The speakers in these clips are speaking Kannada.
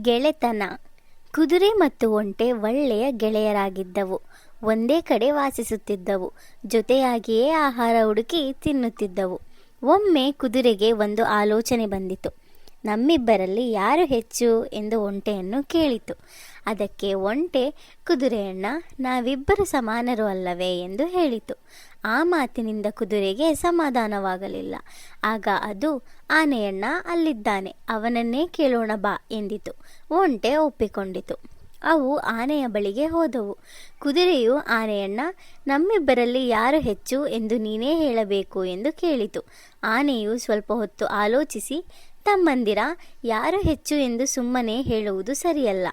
ಗೆಳೆತನ. ಕುದುರೆ ಮತ್ತು ಒಂಟೆ ಒಳ್ಳೆಯ ಗೆಳೆಯರಾಗಿದ್ದವು. ಒಂದೇ ಕಡೆ ವಾಸಿಸುತ್ತಿದ್ದವು. ಜೊತೆಯಾಗಿಯೇ ಆಹಾರ ಹುಡುಕಿ ತಿನ್ನುತ್ತಿದ್ದವು. ಒಮ್ಮೆ ಕುದುರೆಗೆ ಒಂದು ಆಲೋಚನೆ ಬಂದಿತು. ನಮ್ಮಿಬ್ಬರಲ್ಲಿ ಯಾರು ಹೆಚ್ಚು ಎಂದು ಒಂಟೆಯನ್ನು ಕೇಳಿತು. ಅದಕ್ಕೆ ಒಂಟೆ ಕುದುರೆಯಣ್ಣ ನಾವಿಬ್ಬರು ಸಮಾನರು ಅಲ್ಲವೇ ಎಂದು ಹೇಳಿತು. ಆ ಮಾತಿನಿಂದ ಕುದುರೆಗೆ ಸಮಾಧಾನವಾಗಲಿಲ್ಲ. ಆಗ ಅದು ಆನೆಯಣ್ಣ ಅಲ್ಲಿದ್ದಾನೆ, ಅವನನ್ನೇ ಕೇಳೋಣ ಬಾ ಎಂದಿತು. ಒಂಟೆ ಒಪ್ಪಿಕೊಂಡಿತು. ಅವು ಆನೆಯ ಬಳಿಗೆ ಹೋದವು. ಕುದುರೆಯು ಆನೆಯಣ್ಣ, ನಮ್ಮಿಬ್ಬರಲ್ಲಿ ಯಾರು ಹೆಚ್ಚು ಎಂದು ನೀನೇ ಹೇಳಬೇಕು ಎಂದು ಕೇಳಿತು. ಆನೆಯು ಸ್ವಲ್ಪ ಹೊತ್ತು ಆಲೋಚಿಸಿ ತಮ್ಮಂದಿರ ಯಾರು ಹೆಚ್ಚು ಎಂದು ಸುಮ್ಮನೆ ಹೇಳುವುದು ಸರಿಯಲ್ಲ.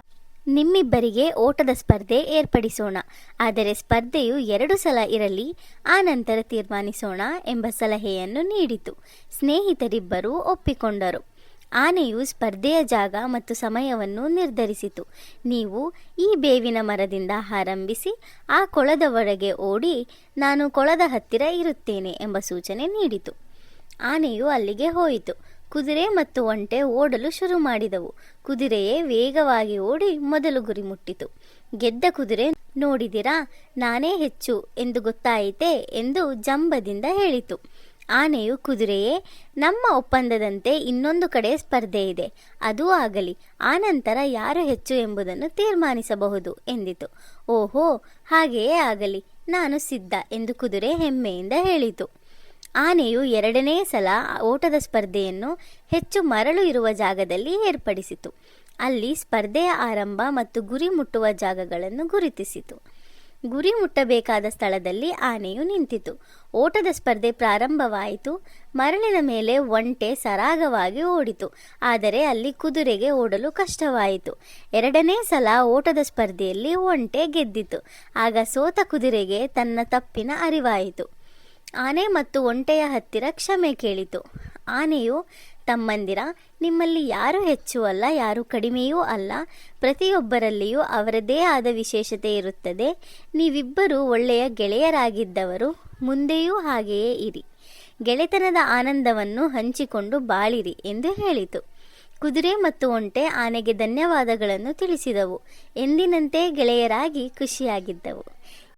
ನಿಮ್ಮಿಬ್ಬರಿಗೆ ಓಟದ ಸ್ಪರ್ಧೆ ಏರ್ಪಡಿಸೋಣ. ಆದರೆ ಸ್ಪರ್ಧೆಯು ಎರಡು ಸಲ ಇರಲಿ, ಆ ನಂತರ ತೀರ್ಮಾನಿಸೋಣ ಎಂಬ ಸಲಹೆಯನ್ನು ನೀಡಿತು. ಸ್ನೇಹಿತರಿಬ್ಬರೂ ಒಪ್ಪಿಕೊಂಡರು. ಆನೆಯು ಸ್ಪರ್ಧೆಯ ಜಾಗ ಮತ್ತು ಸಮಯವನ್ನು ನಿರ್ಧರಿಸಿತು. ನೀವು ಈ ಬೇವಿನ ಮರದಿಂದ ಆರಂಭಿಸಿ, ಆ ಕೊಳದವರೆಗೆ ಓಡಿ, ನಾನು ಕೊಳದ ಹತ್ತಿರ ಇರುತ್ತೇನೆ ಎಂಬ ಸೂಚನೆ ನೀಡಿತು. ಆನೆಯು ಅಲ್ಲಿಗೆ ಹೋಯಿತು. ಕುದುರೆ ಮತ್ತು ಒಂಟೆ ಓಡಲು ಶುರು ಮಾಡಿದವು. ಕುದುರೆಯೇ ವೇಗವಾಗಿ ಓಡಿ ಮೊದಲು ಗುರಿ ಮುಟ್ಟಿತು. ಗೆದ್ದ ಕುದುರೆ, ನೋಡಿದಿರಾ, ನಾನೇ ಹೆಚ್ಚು ಎಂದು ಗೊತ್ತಾಯಿತೆ ಎಂದು ಜಂಬದಿಂದ ಹೇಳಿತು. ಆನೆಯು ಕುದುರೆಯೇ, ನಮ್ಮ ಒಪ್ಪಂದದಂತೆ ಇನ್ನೊಂದು ಕಡೆ ಸ್ಪರ್ಧೆ ಇದೆ. ಅದೂ ಆಗಲಿ ಆನಂತರ ಯಾರು ಹೆಚ್ಚು ಎಂಬುದನ್ನು ತೀರ್ಮಾನಿಸಬಹುದು ಎಂದಿತು. ಓಹೋ, ಹಾಗೆಯೇ ಆಗಲಿ, ನಾನು ಸಿದ್ಧ ಎಂದು ಕುದುರೆ ಹೆಮ್ಮೆಯಿಂದ ಹೇಳಿತು. ಆನೆಯು ಎರಡನೇ ಸಲ ಓಟದ ಸ್ಪರ್ಧೆಯನ್ನು ಹೆಚ್ಚು ಮರಳು ಇರುವ ಜಾಗದಲ್ಲಿ ಏರ್ಪಡಿಸಿತು. ಅಲ್ಲಿ ಸ್ಪರ್ಧೆಯ ಆರಂಭ ಮತ್ತು ಗುರಿ ಮುಟ್ಟುವ ಜಾಗಗಳನ್ನು ಗುರುತಿಸಿತು. ಗುರಿ ಮುಟ್ಟಬೇಕಾದ ಸ್ಥಳದಲ್ಲಿ ಆನೆಯು ನಿಂತಿತು. ಓಟದ ಸ್ಪರ್ಧೆ ಪ್ರಾರಂಭವಾಯಿತು. ಮರಳಿನ ಮೇಲೆ ಒಂಟೆ ಸರಾಗವಾಗಿ ಓಡಿತು. ಆದರೆ ಅಲ್ಲಿ ಕುದುರೆಗೆ ಓಡಲು ಕಷ್ಟವಾಯಿತು. ಎರಡನೇ ಸಲ ಓಟದ ಸ್ಪರ್ಧೆಯಲ್ಲಿ ಒಂಟೆ ಗೆದ್ದಿತು. ಆಗ ಸೋತ ಕುದುರೆಗೆ ತನ್ನ ತಪ್ಪಿನ ಅರಿವಾಯಿತು. ಆನೆ ಮತ್ತು ಒಂಟೆಯ ಹತ್ತಿರ ಕ್ಷಮೆ ಕೇಳಿತು. ಆನೆಯು, ತಮ್ಮಂದಿರ, ನಿಮ್ಮಲ್ಲಿ ಯಾರು ಹೆಚ್ಚು ಅಲ್ಲ, ಯಾರು ಕಡಿಮೆಯೂ ಅಲ್ಲ, ಪ್ರತಿಯೊಬ್ಬರಲ್ಲಿಯೂ ಅವರದೇ ಆದ ವಿಶೇಷತೆ ಇರುತ್ತದೆ, ನೀವಿಬ್ಬರು ಒಳ್ಳೆಯ ಗೆಳೆಯರಾಗಿದ್ದವರು, ಮುಂದೆಯೂ ಹಾಗೆಯೇ ಇರಿ. ಗೆಳೆತನದ ಆನಂದವನ್ನು ಹಂಚಿಕೊಂಡು ಬಾಳಿರಿ ಎಂದು ಹೇಳಿತು. ಕುದುರೆ ಮತ್ತು ಒಂಟೆ ಆನೆಗೆ ಧನ್ಯವಾದಗಳನ್ನು ತಿಳಿಸಿದವು. ಎಂದಿನಂತೆ ಗೆಳೆಯರಾಗಿ ಖುಷಿಯಾಗಿದ್ದವು.